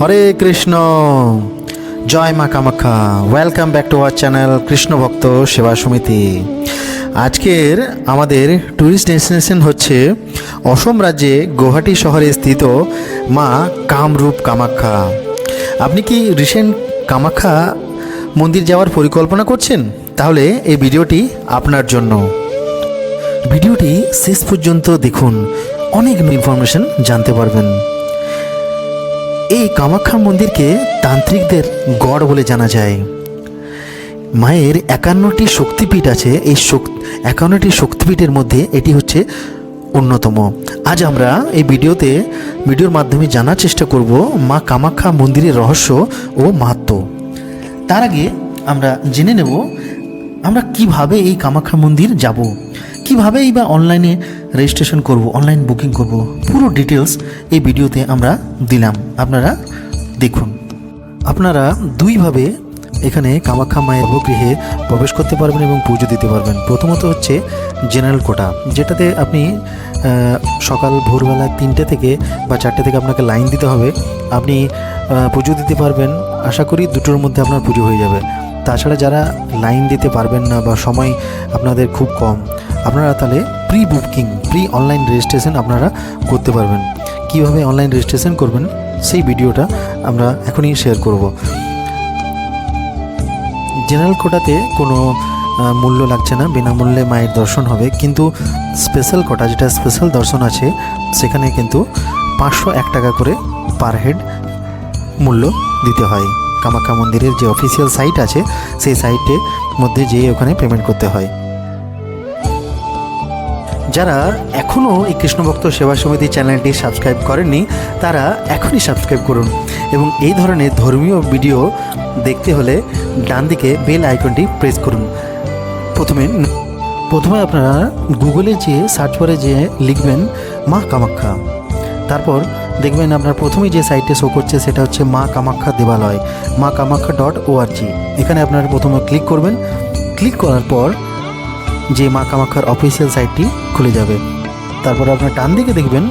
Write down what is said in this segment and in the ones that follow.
হরে কৃষ্ণ। জয় মা Kamakhya. Welcome back to our channel Krishna Bhakta Seva Samiti. আজকের আমাদের ট্যুরিস্ট ডেস্টিনেশন হচ্ছে অসম রাজ্যে গুয়াহাটি শহরে স্থিত মা কামরূপ কামাখ্যা। আপনি কি রিসেন্ট কামাখ্যা মন্দির যাওয়ার পরিকল্পনা করছেন? তাহলে এই ভিডিওটি আপনার জন্য। ভিডিওটি শেষ পর্যন্ত দেখুন। অনেক ইনফরমেশন জানতে পারবেন। এই কামাখ্যা মন্দিরকে তান্ত্রিকদের গড় বলে জানা যায়। মায়ের একান্নটি শক্তিপীঠ আছে। এই একান্নটি শক্তিপীঠের মধ্যে এটি হচ্ছে অন্যতম। আজ আমরা এই ভিডিওতে, ভিডিওর মাধ্যমে জানার চেষ্টা করব মা কামাখ্যা মন্দিরের রহস্য ও মাহাত্ম। তার আগে আমরা জেনে নেব আমরা কীভাবে এই কামাখ্যা মন্দির যাব। কীভাবে এই বা অনলাইনে রেজিস্ট্রেশন করব অনলাইন বুকিং করব, পুরো ডিটেলস এই ভিডিওতে আমরা দিলাম। আপনারা দেখুন। আপনারা দুইভাবে এখানে কামাখ্যা মায়ের গৃহে প্রবেশ করতে পারবেন এবং পুজো দিতে পারবেন। প্রথমত হচ্ছে জেনারেল কোটা যেটাতে আপনি সকাল, ভোরবেলা তিনটে থেকে বা চারটে থেকে আপনাকে লাইন দিতে হবে। আপনি পুজো দিতে পারবেন। আশা করি দুটোর মধ্যে আপনার পুজো হয়ে যাবে। তাছাড়া যারা লাইন দিতে পারবেন না বা সময় আপনাদের খুব কম আপনারা তাহলে pre booking pre online registration আপনারা করতে পারবেন। কীভাবে অনলাইন রেজিস্ট্রেশন করবেন, সেই ভিডিওটা আমরা এখনই শেয়ার করব। জেনারেল কোটাতে কোনো মূল্য লাগছে না, বিনামূল্যে মায়ের দর্শন হবে, কিন্তু স্পেশাল কোটা যেটা স্পেশাল দর্শন আছে, সেখানে কিন্তু পাঁচশো এক টাকা করে পার হেড মূল্য দিতে হয়। কামাখ্যা মন্দিরের যে অফিসিয়াল সাইট আছে, সেই সাইটের মধ্যে যেয়ে ওখানে পেমেন্ট করতে হয়। যারা এখনও এই কৃষ্ণভক্ত সেবা সমিতি চ্যানেলটি সাবস্ক্রাইব করেননি, তারা এখনই সাবস্ক্রাইব করুন এবং এই ধরনের ধর্মীয় ভিডিও দেখতে হলে ডান দিকে বেল আইকনটি প্রেস করুন। প্রথমে প্রথমে আপনারা গুগলে যেয়ে সার্চ করে যেয়ে লিখবেন মা কামাখ্যা। তারপর দেখবেন আপনার প্রথমেই যে সাইটে শো করছে সেটা হচ্ছে মা কামাখ্যা দেবালয়, মা কামাখ্যা ডট ওআরজি এখানে আপনারা প্রথমে ক্লিক করবেন। ক্লিক করার পর যে মা কামাখ্যার অফিসিয়াল সাইটটি খুলে যাবে। তারপর আপনার ডান দিকে দেখবেন,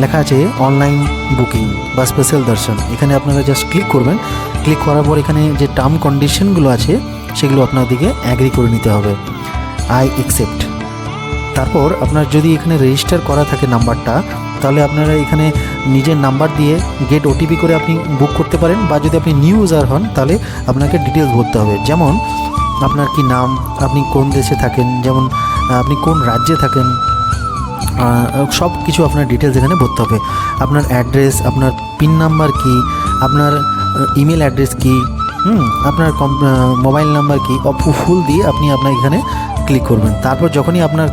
লেখা আছে অনলাইন বুকিং বা স্পেশাল দর্শন। এখানে আপনারা জাস্ট ক্লিক করবেন। ক্লিক করার পর এখানে যে টার্ম কন্ডিশনগুলো আছে, সেগুলো আপনাদেরকে অ্যাগ্রি করে নিতে হবে। আই অ্যাকসেপ্ট তারপর আপনার যদি এখানে রেজিস্টার করা থাকে নাম্বারটা, তাহলে আপনারা এখানে নিজের নাম্বার দিয়ে গেট ওটিপি করে আপনি বুক করতে পারেন বা যদি আপনি নিউ ইউজার হন, তাহলে আপনাকে ডিটেলস ভরতে হবে। যেমন আপনার কি নাম? আপনি কোন দেশে থাকেন? যেমন, আপনি কোন রাজ্যে থাকেন? সব কিছু আপনার ডিটেলস এখানে ভরতে হবে। আপনার অ্যাড্রেস আপনার পিন নাম্বার কি? আপনার ইমেল অ্যাড্রেস কি? হুম, আপনার মোবাইল নাম্বার কি? ফুল দিয়ে আপনি আপনার এখানে ক্লিক করবেন। তারপর যখনই আপনার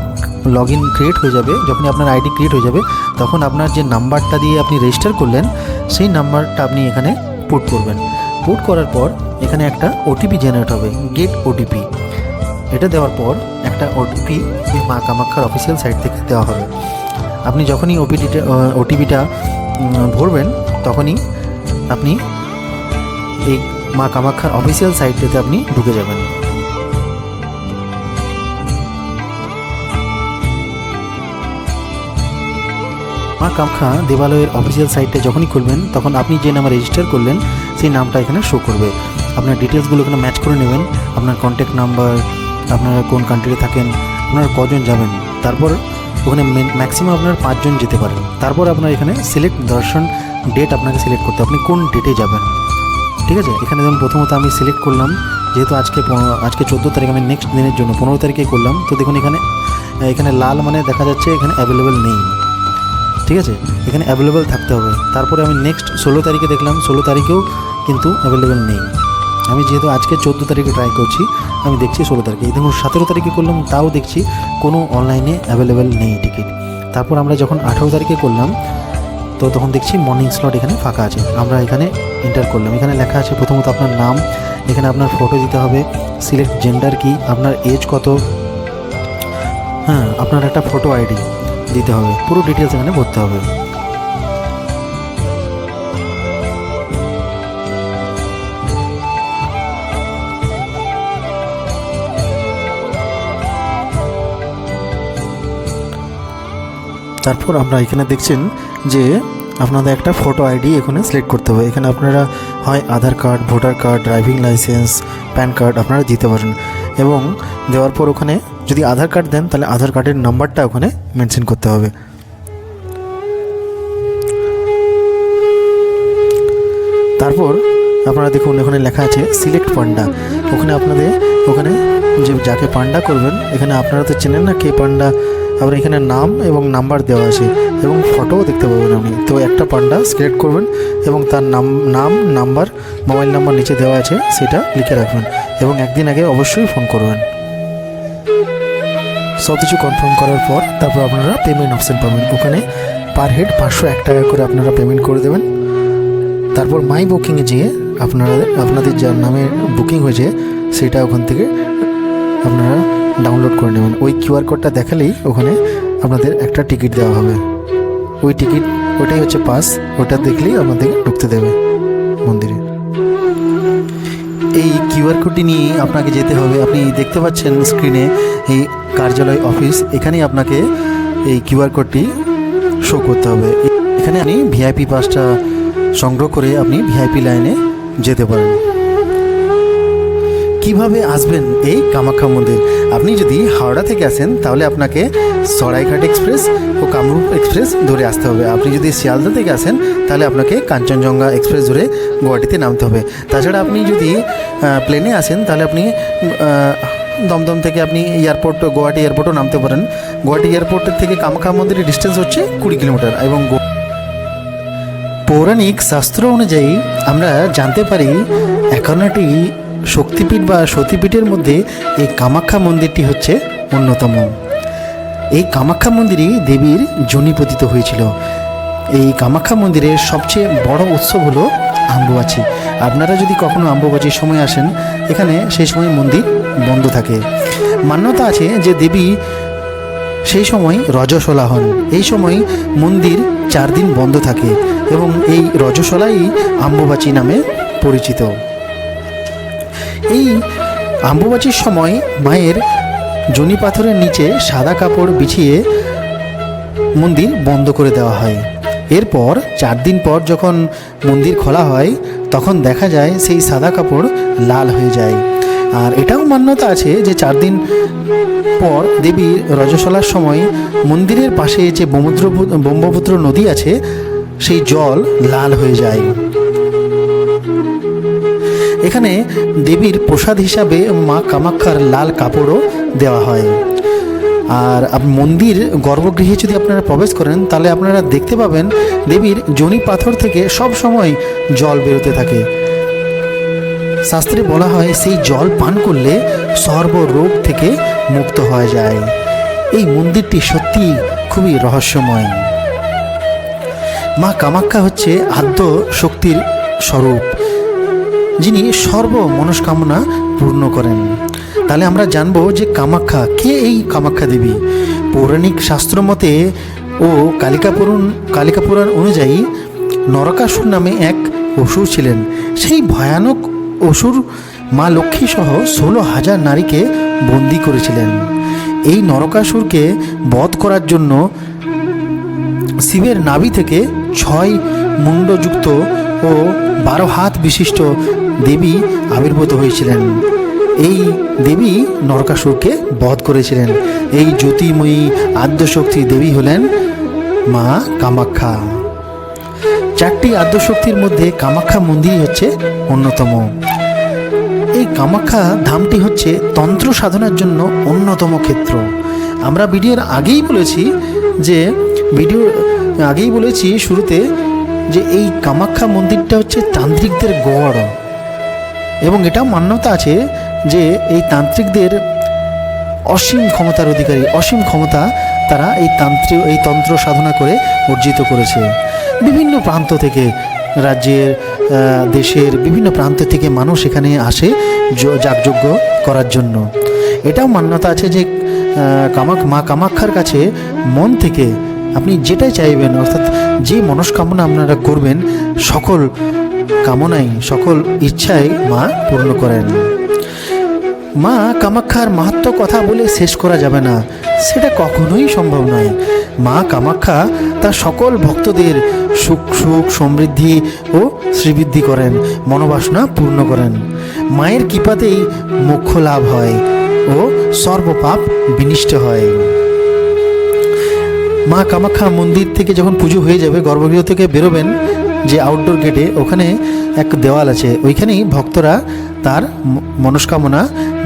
লগ ইন ক্রিয়েট হয়ে যাবে, যখনই আপনার আইডি ক্রিয়েট হয়ে যাবে, তখন আপনার যে নাম্বারটা দিয়ে আপনি রেজিস্টার করলেন, সেই নাম্বারটা আপনি এখানে পুট করবেন। পুট করার পর এখানে একটা ওটিপি জেনারেট হবে গেট ওটিপি এটা দেওয়ার পর একটা ওটিপি মা কামাখ্যার অফিসিয়াল সাইট থেকে দেওয়া হবে। আপনি যখনই ওপিডিটা ওটিপিটা ভরবেন, তখনই আপনি এই মা কামাখ্যার অফিসিয়াল সাইটটাতে আপনি ঢুকে যাবেন। মা কামাখ্যা দেবালয়ের অফিসিয়াল সাইটে যখনই খুলবেন, তখন আপনি যে নামে রেজিস্টার করলেন, সেই নামটা এখানে শো করবে। আপনার ডিটেলসগুলো এখানে ম্যাচ করে নেবেন। আপনার কন্ট্যাক্ট নাম্বার আপনারা কোন কান্ট্রিতে থাকেন, আপনারা কজন যাবেন। তারপর ওখানে ম্যাক্সিমাম আপনার পাঁচজন যেতে পারেন। তারপর আপনার এখানে সিলেক্ট দর্শন ডেট আপনাকে সিলেক্ট করতে আপনি কোন ডেটে যাবেন। ঠিক আছে? এখানে যেমন প্রথমত আমি সিলেক্ট করলাম, যেহেতু আজকে আজকে চোদ্দ তারিখ আমি নেক্সট দিনের জন্য পনেরো তারিখে করলাম। তো দেখুন এখানে এখানে লাল মানে দেখা যাচ্ছে এখানে অ্যাভেলেবেল নেই। ঠিক আছে? এখানে অ্যাভেলেবেল থাকতে হবে। তারপরে আমি নেক্সট ষোলো তারিখে দেখলাম। ষোলো তারিখেও কিন্তু অ্যাভেলেবেল নেই। আমি যেহেতু আজকে চোদ্দ তারিখে ট্রাই করছি, আমি দেখছি ষোলো তারিখে। দেখুন সতেরো তারিখে করলাম, তাও দেখছি কোনো অনলাইনে অ্যাভেলেবেল নেই টিকিট তারপর আমরা যখন আঠেরো তারিখে করলাম, তো তখন দেখছি মর্নিং স্লট এখানে ফাঁকা আছে। আমরা এখানে এন্টার করলাম। এখানে লেখা আছে প্রথমত আপনার নাম, এখানে আপনার ফটো দিতে হবে সিলেক্ট জেন্ডার কি, আপনার এজ কত হ্যাঁ আপনার একটা ফটো আইডি দিতে হবে। পুরো ডিটেলস এখানে ভরতে হবে। তারপর আমরা এখানে দেখছেন যে আপনাদের একটা ফটো আইডি এখানে সিলেক্ট করতে হবে। এখানে আপনারা হয় Aadhaar card, voter card driving licence PAN card আপনারা দিতে পারেন। এবং দেওয়ার পর ওখানে যদি আধার কার্ড দেন, তাহলে আধার কার্ডের নাম্বারটা ওখানে মেনশন করতে হবে। তারপর আপনারা দেখুন ওখানে লেখা আছে সিলেক্ট পান্ডা ওখানে আপনাদের, ওখানে যে যাকে পান্ডা করবেন, এখানে আপনারা তো চেনেন না কে পান্ডা আবার এখানে নাম এবং নাম্বার দেওয়া আছে এবং ফটোও দেখতে পাবেন আপনি। তো একটা পান্ডা সিলেক্ট করবেন এবং তার নাম নাম, নাম্বার, মোবাইল নাম্বার নিচে দেওয়া আছে, সেটা লিখে রাখবেন এবং একদিন আগে অবশ্যই ফোন করবেন। সব কিছু কনফার্ম করার পর তারপর আপনারা পেমেন্ট অপশন পাবেন। ওখানে পার হেড পাঁচশো এক টাকা করে আপনারা পেমেন্ট করে দেবেন। তারপর মাই বুকিংয়ে যেয়ে আপনারা, আপনাদের যার নামে বুকিং হয়েছে, সেটা ওখান থেকে আপনারা ডাউনলোড করে নেবেন। ওই কিউআর কোডটা দেখালেই ওখানে আপনাদের একটা টিকিট দেওয়া হবে। ওই টিকিট ওটাই হচ্ছে পাস ওটা দেখলেই আপনাদের ঢুকতে দেবে মন্দিরে। এই কিউআর কোডটি নিয়ে আপনাকে যেতে হবে। আপনি দেখতে পাচ্ছেন স্ক্রিনে এই কার্যালয় অফিস এখানেই আপনাকে এই কিউআর কোডটি শো করতে হবে। এখানে আপনি ভিআইপি পাসটা সংগ্রহ করে আপনি ভিআইপি লাইনে যেতে পারেন। কীভাবে আসবেন এই কামাখ্যা মন্দির? আপনি যদি হাওড়া থেকে আসেন, তাহলে আপনাকে সরাইঘাট এক্সপ্রেস ও কামরূপ এক্সপ্রেস ধরে আসতে হবে। আপনি যদি শিয়ালদা থেকে আসেন, তাহলে আপনাকে কাঞ্চনজঙ্ঘা এক্সপ্রেস ধরে গুয়াহাটিতে নামতে হবে। তাছাড়া আপনি যদি প্লেনে আসেন, তাহলে আপনি দমদম থেকে আপনি এয়ারপোর্ট, গুয়াহাটি এয়ারপোর্টও নামতে পারেন। গুয়াহাটি এয়ারপোর্টের থেকে কামাখ্যা মন্দিরের ডিস্টেন্স হচ্ছে কুড়ি কিলোমিটার এবং পৌরাণিক শাস্ত্র অনুযায়ী আমরা জানতে পারি, একান্নটি শক্তিপীঠ বা সতীপীঠের মধ্যে এই কামাখ্যা মন্দিরটি হচ্ছে অন্যতম। এই কামাখ্যা মন্দিরই দেবীর জনি পতিত হয়েছিল। এই কামাখ্যা মন্দিরের সবচেয়ে বড় উৎসব হলো আম্বুবাচি। আপনারা যদি কখনো আম্বুবাচির সময় আসেন, এখানে সেই সময় মন্দির বন্ধ থাকে। মান্যতা আছে যে দেবী সেই সময় রজস্বলা হন। এই সময় মন্দির চার দিন বন্ধ থাকে এবং এই রজস্বলাই আম্বুবাচি নামে পরিচিত। এই আম্বুবাচির সময় মায়ের জনি পাথরের নিচে সাদা কাপড় বিছিয়ে মন্দির বন্ধ করে দেওয়া হয়। এরপর চার দিন পর যখন মন্দির খোলা হয়, তখন দেখা যায় সেই সাদা কাপড় লাল হয়ে যায়। আর এটাও মান্যতা আছে যে চার দিন পর দেবী রজস্বলার সময় মন্দিরের পাশে যে ব্রহ্মপুত্র ব্রহ্মপুত্র নদী আছে, সেই জল লাল হয়ে যায়। এখানে দেবীর প্রসাদ হিসাবে মা কামাক্ষার লাল কাপড়ও দেওয়া হয়। আর মন্দির গর্ভগৃহে যদি আপনারা প্রবেশ করেন, তাহলে আপনারা দেখতে পাবেন দেবীর জনি পাথর থেকে সব সময় জল বেরোতে থাকে। শাস্ত্রে বলা হয়, সেই জল পান করলে সর্বরোগ থেকে মুক্ত হয়ে যায়। এই মন্দিরটি সত্যি খুবই রহস্যময়। মা কামাখ্যা হচ্ছে আদ্য শক্তির স্বরূপ। যিনি সর্ব মনস্কামনা পূর্ণ করেন। তাহলে আমরা জানব যে কামাখ্যা, কে এই কামাখ্যা দেবী? পৌরাণিক শাস্ত্র মতে ও কালিকা পুরাণ কালিকা পুরাণ অনুযায়ী নরকাসুর নামে এক অসুর ছিলেন। সেই ভয়ানক অসুর মা লক্ষ্মী সহ ষোলো হাজার নারীকে বন্দি করেছিলেন। এই নরকাসুরকে বধ করার জন্য শিবের নাভি থেকে ছয় মুন্ডযুক্ত ও বারো হাত বিশিষ্ট দেবী আবির্ভূত হয়েছিলেন। এই দেবী নরকাসুরকে বধ করেছিলেন। এই জ্যোতিময়ী আদ্যশক্তি দেবী হলেন মা কামাখ্যা। চারটি আদ্যশক্তির মধ্যে কামাখ্যা মন্দিরই হচ্ছে অন্যতম। এই কামাখ্যা ধামটি হচ্ছে তন্ত্র সাধনার জন্য অন্যতম ক্ষেত্র। আমরা ভিডিওর আগেই বলেছি যে ভিডিও আগেই বলেছি শুরুতে যে, এই কামাখ্যা মন্দিরটা হচ্ছে তান্ত্রিকদের গড়। এবং এটাও মান্যতা আছে যে এই তান্ত্রিকদের অসীম ক্ষমতার অধিকারী, অসীম ক্ষমতা তারা এই তান্ত্র, এই তন্ত্র সাধনা করে অর্জিত করেছে। বিভিন্ন প্রান্ত থেকে রাজ্যের দেশের বিভিন্ন প্রান্ত থেকে মানুষ এখানে আসে যাগযজ্ঞ করার জন্য। এটাও মান্যতা আছে যে কামাক, মা কামাক্ষার কাছে মন থেকে আপনি যেটাই চাইবেন, অর্থাৎ যে মনস্কামনা আপনারা করবেন, সকল কামনাই সকল ইচ্ছাই মা পূর্ণ করেন। মা কামাক্ষার মাহাত্ম কথা বলে শেষ করা যাবে না, সেটা কখনোই সম্ভব নয়। মা কামাক্ষা তার সকল ভক্তদের সুখ সুখ, সমৃদ্ধি ও শ্রীবৃদ্ধি করেন, মনোবাসনা পূর্ণ করেন। মায়ের কৃপাতেই মোক্ষ লাভ হয় ও সর্বপাপ বিনিষ্ট হয়। মা কামাখ্যা মন্দির থেকে যখন পুজো হয়ে যাবে, গর্ভগৃহ থেকে বেরোবেন যে আউটডোর গেটে ওখানে এক দেওয়াল আছে, ওইখানেই ভক্তরা তার মনস্কামনা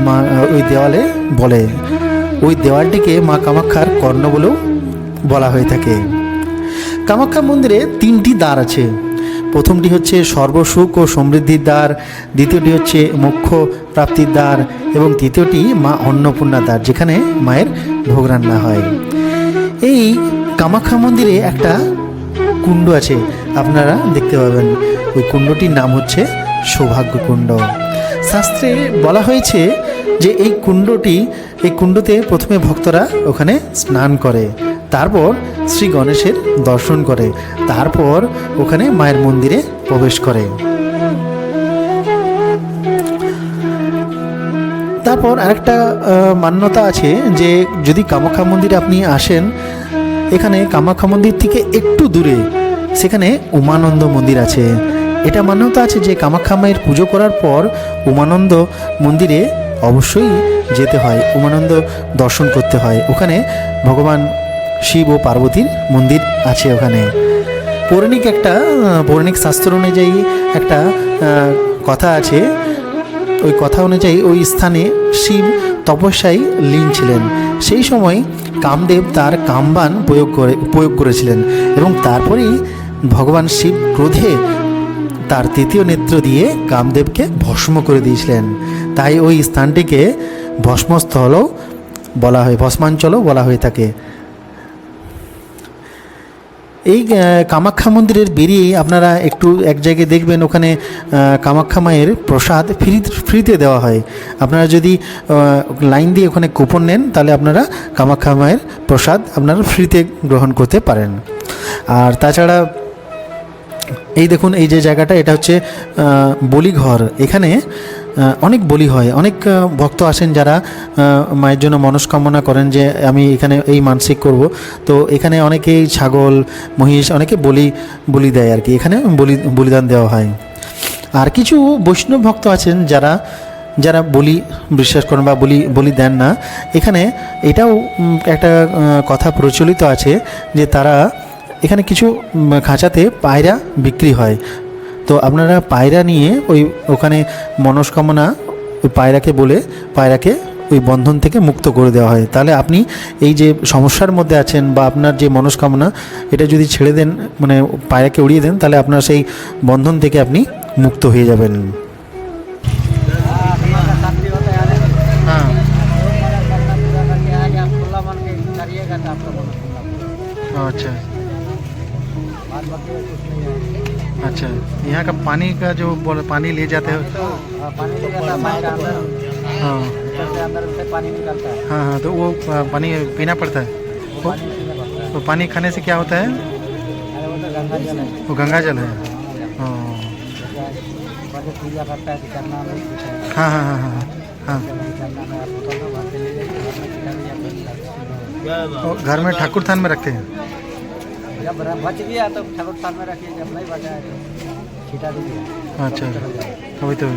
মা ওই দেওয়ালে বলে। ওই দেওয়ালটিকে মা কামাক্ষার কর্ণ বলেও বলা হয়ে থাকে। কামাখ্যা মন্দিরে তিনটি দ্বার আছে। প্রথমটি হচ্ছে সর্বসুখ ও সমৃদ্ধির দ্বার, দ্বিতীয়টি হচ্ছে মোক্ষ প্রাপ্তির দ্বার, এবং তৃতীয়টি মা অন্নপূর্ণা দ্বার, যেখানে মায়ের ভোগ রান্না হয়। এই কামাখ্যা মন্দিরে একটা কুণ্ড আছে, আপনারা দেখতে পাবেন। ওই কুণ্ডটির নাম হচ্ছে সৌভাগ্য কুণ্ড। শাস্ত্রে বলা হয়েছে যে এই কুণ্ডটি, এই কুণ্ডতে প্রথমে ভক্তরা ওখানে স্নান করে, তারপর শ্রী গণেশের দর্শন করে, তারপর ওখানে মায়ের মন্দিরে প্রবেশ করে। তারপর আরেকটা মান্যতা আছে যে যদি কামাখ্যা মন্দিরে আপনি আসেন এখানে কামাখ্যা মন্দির থেকে একটু দূরে। সেখানে উমানন্দ মন্দির আছে। এটা মান্যতা আছে যে কামাখ্যা মায়ের পুজো করার পর উমানন্দ মন্দিরে অবশ্যই যেতে হয়, উমানন্দ দর্শন করতে হয়। ওখানে ভগবান শিব ও পার্বতীর মন্দির আছে ওখানে। পৌরাণিক একটা, পৌরাণিক শাস্ত্র অনুযায়ী একটা কথা আছে। ওই কথা অনুযায়ী ওই স্থানে শিব তপস্যায় লীন ছিলেন। সেই সময় কামদেব তার কামবান প্রয়োগ করে, প্রয়োগ করেছিলেন এবং তারপরেই ভগবান শিব ক্রোধে তার তৃতীয় নেত্র দিয়ে কামদেবকে ভস্ম করে দিয়েছিলেন। তাই ওই স্থানটিকে ভস্মস্থলও বলা হয়, ভস্মাঞ্চলও বলা হয়ে থাকে। এই কামাখ্যা মন্দিরের বেরিয়ে আপনারা একটু এক জায়গায় দেখবেন, ওখানে কামাখ্যা মায়ের প্রসাদ ফ্রি, ফ্রিতে দেওয়া হয়। আপনারা যদি লাইন দিয়ে ওখানে কুপন নেন, তাহলে আপনারা কামাখ্যা মায়ের প্রসাদ আপনারা ফ্রিতে গ্রহণ করতে পারেন। আর তাছাড়া, এই দেখুন, এই যে জায়গাটা, এটা হচ্ছে বলিঘর। এখানে অনেক বলি হয়। অনেক ভক্ত আসেন যারা মায়ের জন্য মনস্কামনা করেন যে আমি এখানে এই মানসিক করব। তো এখানে অনেকেই ছাগল, মহিষ, অনেকে বলি বলি দেয় আর কি। এখানে বলি, বলিদান দেওয়া হয়। আর কিছু বৈষ্ণব ভক্ত আছেন যারা যারা বলি বিশ্বাস করেন বা বলি বলি দেন না। এখানে এটাও একটা কথা প্রচলিত আছে যে তারা এখানে কিছু খাঁচাতে পায়রা বিক্রি হয়। তো আপনারা পায়রা নিয়ে ওই ওখানে মনস্কামনা ওই পায়রাকে বলে পায়রাকে ওই বন্ধন থেকে মুক্ত করে দেওয়া হয়। তাহলে আপনি এই যে সমস্যার মধ্যে আছেন বা আপনার যে মনস্কামনা এটা যদি ছেড়ে দেন মানে পায়রাকে উড়িয়ে দেন তাহলে আপনার সেই বন্ধন থেকে আপনি মুক্ত হয়ে যাবেন। शांति यहाँ का पानी का जो पानी ले जाते हो। तो हाँ, पानी ले जाता है हाँ। अंदर से पानी निकलता है। हाँ हाँ तो वो पानी पीना पड़ता है। वो तो पानी खाने से क्या होता है? वो तो गंगा जल है। वो गंगा जल है। तो घर में और घर ठाकुर थान में रखते हैं? जब बच गया तो ठाकुर थान में रखिए जब नहीं बचा है আচ্ছা। সবাই তো